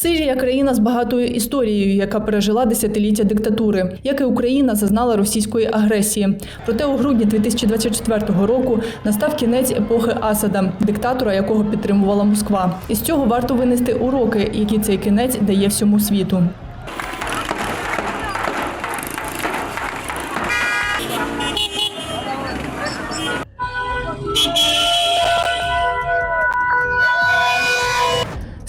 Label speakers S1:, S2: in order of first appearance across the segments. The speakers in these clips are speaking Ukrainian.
S1: Сирія країна з багатою історією, яка пережила десятиліття диктатури, як і Україна зазнала російської агресії. Проте у грудні 2024 року настав кінець епохи Асада, диктатора, якого підтримувала Москва. Із цього варто винести уроки, які цей кінець дає всьому світу.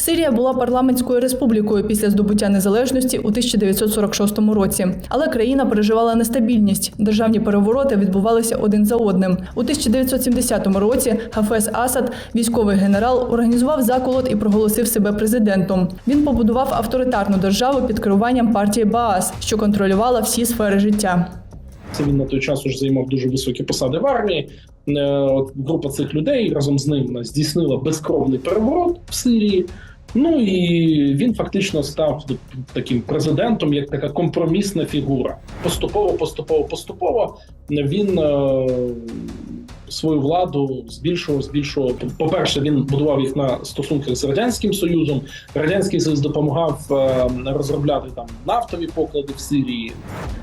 S1: Сирія була парламентською республікою після здобуття незалежності у 1946 році. Але країна переживала нестабільність. Державні перевороти відбувалися один за одним. У 1970 році Хафез Асад, військовий генерал, організував заколот і проголосив себе президентом. Він побудував авторитарну державу під керуванням партії Баас, що контролювала всі сфери життя.
S2: Це він на той час уже займав дуже високі посади в армії. Е, група цих людей разом з ним здійснила безкровний переворот в Сирії. Ну і він фактично став таким президентом, як така компромісна фігура. Поступово, поступово, поступово він е, свою владу збільшував, збільшував. По-перше, він будував їх на стосунках з радянським союзом. Радянський союз допомагав е, розробляти там нафтові поклади в Сирії.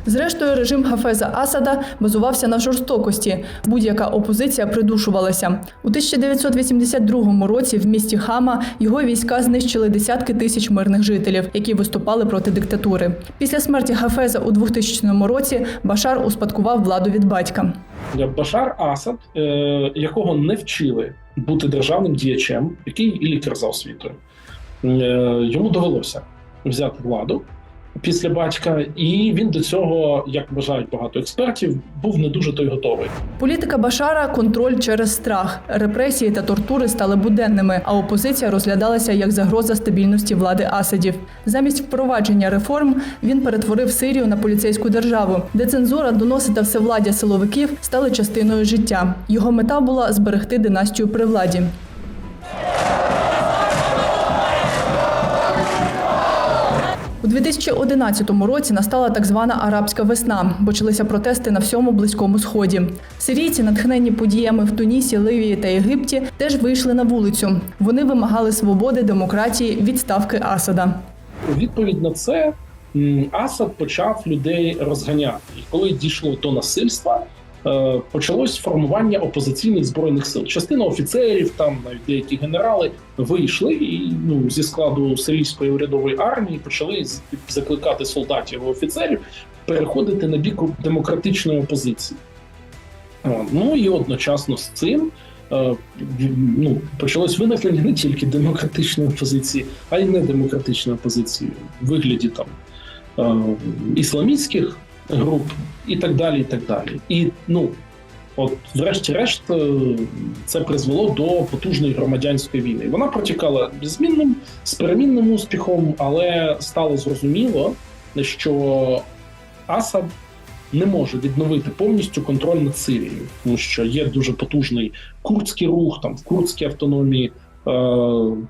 S1: Зрештою, режим Хафеза Асада базувався на жорстокості. Будь-яка опозиція придушувалася. У 1982 році в місті Хама його війська знищили десятки тисяч мирних жителів, які виступали проти диктатури. Після смерті Хафеза у 2000 році Башар успадкував владу від батька.
S2: Башар Асад, е, якого не вчили бути державним діячем, який і лікар за освітою, е, йому довелося взяти владу після батька, і він до цього, як вважають багато експертів, був не дуже той готовий.
S1: Політика Башара контроль через страх. Репресії та тортури стали буденними, а опозиція розглядалася як загроза стабільності влади Асадів. Замість впровадження реформ він перетворив Сирію на поліцейську державу, де цензура, доноси та всевладдя силовиків стали частиною життя. Його мета була зберегти династію при владі. У 2011 році настала так звана арабська весна. Почалися протести на всьому близькому сході. Сирійці, натхнені подіями в Тунісі, Ливії та Єгипті, теж вийшли на вулицю. Вони вимагали свободи, демократії, відставки Асада.
S2: У відповідь на це Асад почав людей розганяти. І коли дійшло до насильства, почалось формування опозиційних збройних сил. Частина офіцерів, там навіть деякі генерали вийшли і ну зі складу сирійської урядової армії почали закликати солдатів і офіцерів переходити на бік демократичної опозиції. Ну і одночасно з цим. е, Ну, почалось виникнення не тільки демократичної опозиції, а й недемократичної опозиції в вигляді там е, ісламістських груп і так далі. І так далі. І ну, от, врешті-решт, е, це призвело до потужної громадянської війни. Вона протікала змінним з перемінним успіхом, але стало зрозуміло, що Асад не може відновити повністю контроль над Сирією, тому що є дуже потужний курдський рух, там в курдській автономії. Е,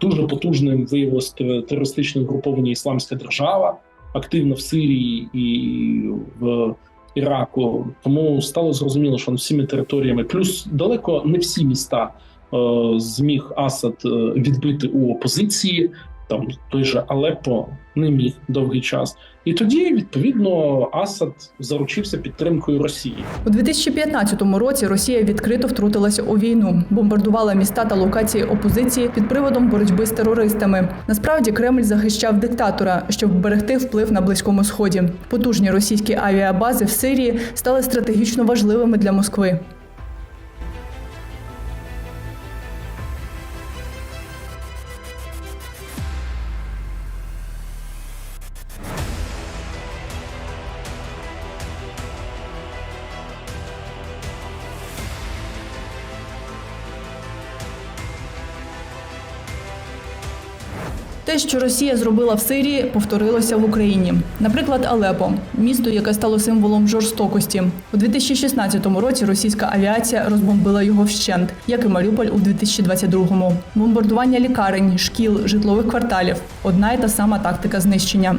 S2: Дуже потужним виявилось те- терористичне угруповання Ісламська держава активно в Сирії і в Іраку. Тому стало зрозуміло, що над всіми територіями, плюс далеко не всі міста е, зміг Асад е, відбити у опозиції. Там той же Алеппо не міг довгий час, і тоді відповідно Асад заручився підтримкою Росії.
S1: У 2015 році Росія відкрито втрутилася у війну, бомбардувала міста та локації опозиції під приводом боротьби з терористами. Насправді Кремль захищав диктатора, щоб вберегти вплив на близькому сході. Потужні російські авіабази в Сирії стали стратегічно важливими для Москви. Те, що Росія зробила в Сирії, повторилося в Україні. Наприклад, Алепо місто, яке стало символом жорстокості. У 2016 році російська авіація розбомбила його вщент, як і Маріуполь у 2022-му. Бомбардування лікарень, шкіл, житлових кварталів одна й та сама тактика знищення.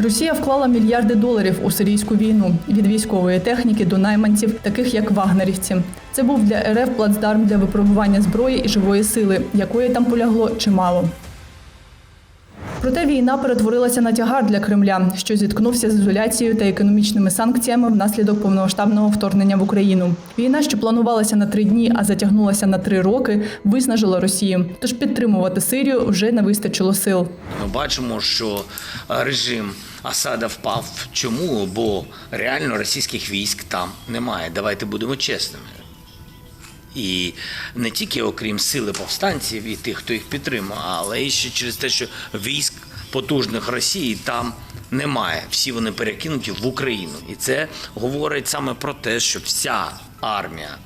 S1: Росія вклала мільярди доларів у сирійську війну від військової техніки до найманців, таких як вагнерівці. Це був для РФ плацдарм для випробування зброї і живої сили, якої там полягло чимало. Проте війна перетворилася на тягар для Кремля, що зіткнувся з ізоляцією та економічними санкціями внаслідок повномасштабного вторгнення в Україну. Війна, що планувалася на три дні, а затягнулася на три роки, виснажила Росію. Тож підтримувати Сирію вже не вистачило сил.
S3: Ми бачимо, що е, режим Асада впав. Чому? Бо реально російських військ там немає. Давайте будемо чесними. І не тільки окрім сили повстанців і тих, хто їх підтримує, але і ще через те, що військ потужних Росії там немає. Всі вони перекинуті в Україну. І це говорить саме про те, що вся армія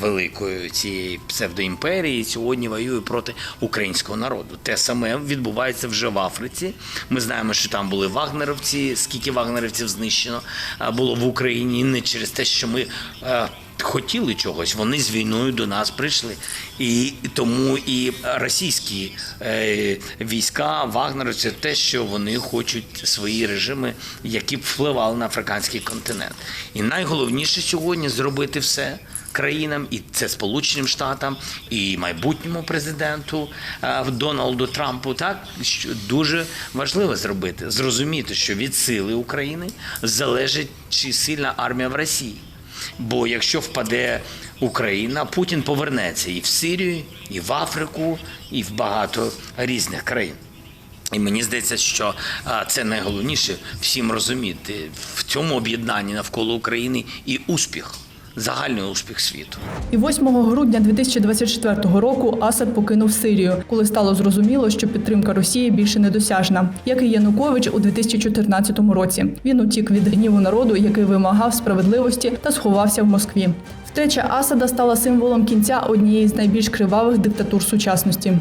S3: великої цієї псевдоімперії сьогодні воює проти українського народу. Те саме відбувається вже в Африці. Ми знаємо, що там були вагнеровці, скільки вагнерівців знищено було в Україні не через те, що ми. е, Хотіли чогось, вони з війною до нас прийшли, і тому і російські е, війська Вагнера це те, що вони хочуть свої режими, які б впливали на африканський континент. І найголовніше сьогодні зробити все країнам, і це Сполученим Штатам, і майбутньому президенту е, Дональду Трампу. Так що дуже важливо зробити, зрозуміти, що від сили України залежить чи сильна армія в Росії. Бо якщо впаде Україна, Путін повернеться і в Сирію, і в Африку, і в багато різних країн. І мені здається, що це найголовніше всім розуміти в цьому об'єднанні навколо України і успіх, загальний успіх світу.
S1: І 8 грудня 2024 року Асад покинув Сирію, коли стало зрозуміло, що підтримка Росії більше недосяжна, як і Янукович у 2014 році. Він утік від гніву народу, який вимагав справедливості та сховався в Москві. Втеча Асада стала символом кінця однієї з найбільш кривавих диктатур сучасності.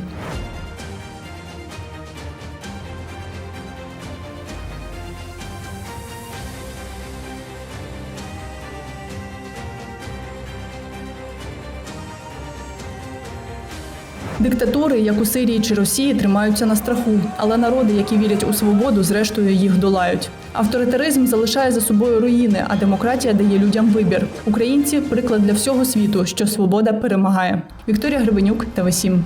S1: Диктатури, як у Сирії чи Росії, тримаються на страху, але народи, які вірять у свободу, зрештою їх долають. Авторитаризм залишає за собою руїни, а демократія дає людям вибір. Українці приклад для всього світу, що свобода перемагає. Вікторія Гребенюк, ТВ7.